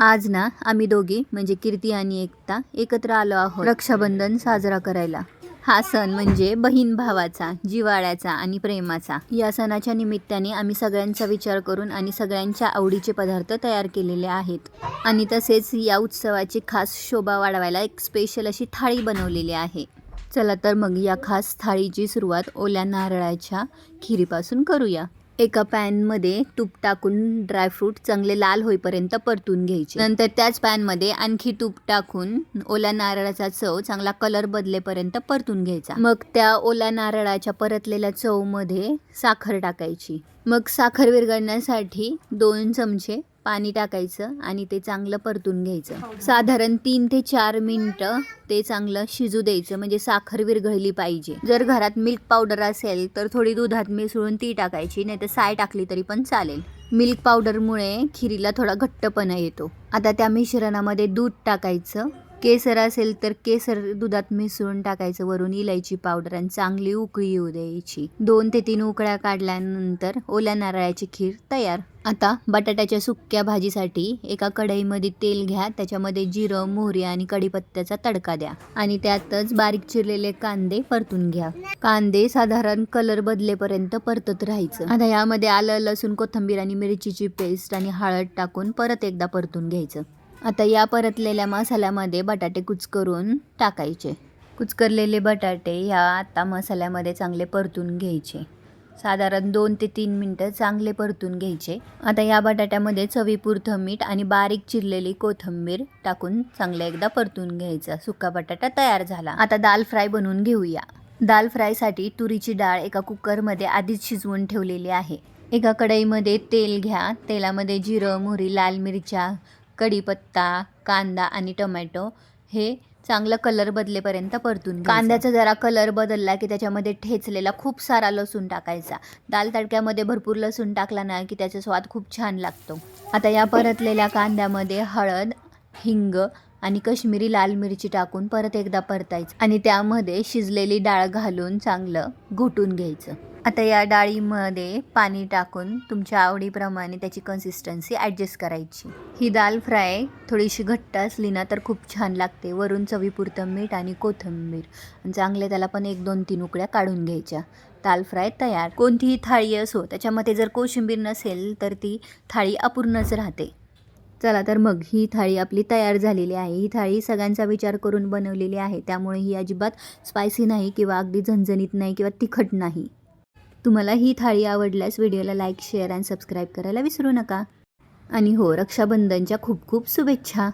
आज ना आम्ही दोघी म्हणजे कीर्ती आणि एकता एकत्र आलो आहोत रक्षाबंधन साजरा करायला. हा सण म्हणजे बहीण भावाचा जिवाळ्याचा आणि प्रेमाचा. या सणाच्या निमित्ताने आम्ही सगळ्यांचा विचार करून आणि सगळ्यांच्या आवडीचे पदार्थ तयार केलेले आहेत. आणि तसेच या उत्सवाची खास शोभा वाढवायला एक स्पेशल अशी थाळी बनवलेली आहे. चला तर मग या खास थाळीची सुरुवात ओल्या नारळाच्या खिरीपासून करूया. एका पॅनमध्ये तूप टाकून ड्रायफ्रूट चांगले लाल होईपर्यंत परतून घ्यायचे. नंतर त्याच पॅनमध्ये आणखी तूप टाकून ओल्या नारळाचा चव चांगला कलर बदलेपर्यंत परतून घ्यायचा. मग त्या ओल्या नारळाच्या परतलेल्या चवमध्ये साखर टाकायची. मग साखर विरघळण्यासाठी दोन चमचे पाणी टाकायचं आणि ते चांगलं परतून घ्यायचं. साधारण तीन ते चार मिनटं ते चांगलं शिजू द्यायचं म्हणजे साखर विरघळली पाहिजे. जर घरात मिल्क पावडर असेल तर थोडी दुधात मिसळून ती टाकायची नाही तर साय टाकली तरी पण चालेल. मिल्क पावडरमुळे खिरीला थोडा घट्टपणा येतो. आता त्या मिश्रणामध्ये दूध टाकायचं. केसर असेल तर केसर दुधात मिसळून टाकायचं. वरून इलायची पावडर आणि चांगली उकळी येऊ द्यायची. दोन ते तीन उकळ्या काढल्यानंतर ओल्या नारळाची खीर तयार. आता बटाट्याच्या सुक्या भाजीसाठी एका कढईमध्ये तेल घ्या. त्याच्यामध्ये जिरं मोहरी आणि कढीपत्त्याचा तडका द्या. आणि त्यातच बारीक चिरलेले कांदे परतून घ्या. कांदे साधारण कलर बदलेपर्यंत परतत राहायचं. आता यामध्ये आलं लसूण कोथिंबीर आणि मिरचीची पेस्ट आणि हळद टाकून परत एकदा परतून घ्यायचं. आता या परतलेल्या मसाल्यामध्ये बटाटे कुचकरून टाकायचे. कुचकरलेले बटाटे ह्या आता मसाल्यामध्ये चांगले परतून घ्यायचे. साधारण दोन ते तीन मिनटं चांगले परतून घ्यायचे. आता या बटाट्यामध्ये चवीपुरतं मीठ आणि बारीक चिरलेली कोथिंबीर टाकून चांगलं एकदा परतून घ्यायचा. सुका बटाटा तयार झाला. आता दाल फ्राय बनवून घेऊया. दाल फ्रायसाठी तुरीची डाळ एका कुकरमध्ये आधीच शिजवून ठेवलेली आहे. एका कढईमध्ये तेल घ्या. तेलामध्ये जिरं मोहरी लाल मिरच्या कढीपत्ता कांदा आणि टोमॅटो हे चांगलं कलर बदलेपर्यंत परतून कांद्याचा जरा कलर बदलला की त्याच्यामध्ये ठेचलेला खूप सारा लसूण टाकायचा. दाल तडक्यामध्ये भरपूर लसूण टाकला ना की त्याचा स्वाद खूप छान लागतो. आता या परतलेल्या कांद्यामध्ये हळद हिंग आणि कश्मीरी लाल मिरची टाकून परत एकदा परतायचं आणि त्यामध्ये शिजलेली डाळ घालून चांगलं घोटून घ्यायचं. आता या डाळीमध्ये पाणी टाकून तुमच्या आवडीप्रमाणे त्याची कन्सिस्टन्सी ॲडजस्ट करायची. ही दाल फ्राय थोडीशी घट्ट असली ना तर खूप छान लागते. वरून चवीपुरतं मीठ आणि कोथिंबीर. चांगले त्याला पण एक दोन तीन उकड्या काढून घ्यायच्या. दाल फ्राय तयार. कोणतीही थाळी असो त्याच्यामध्ये जर कोशिंबीर नसेल तर ती थाळी अपूर्णच राहते. चला तर मग ही थाळी आपली तयार झालेली आहे. ही थाळी सगळ्यांचा विचार करून बनवलेली आहे. त्यामुळे ही अजिबात स्पायसी नाही किंवा अगदी झणझणीत नाही किंवा तिखट नाही. तुम्हाला ही थाळी आवडल्यास व्हिडिओला लाईक शेअर अँड सबस्क्राईब करायला विसरू नका. आणि हो रक्षाबंधनच्या खूप खूप शुभेच्छा.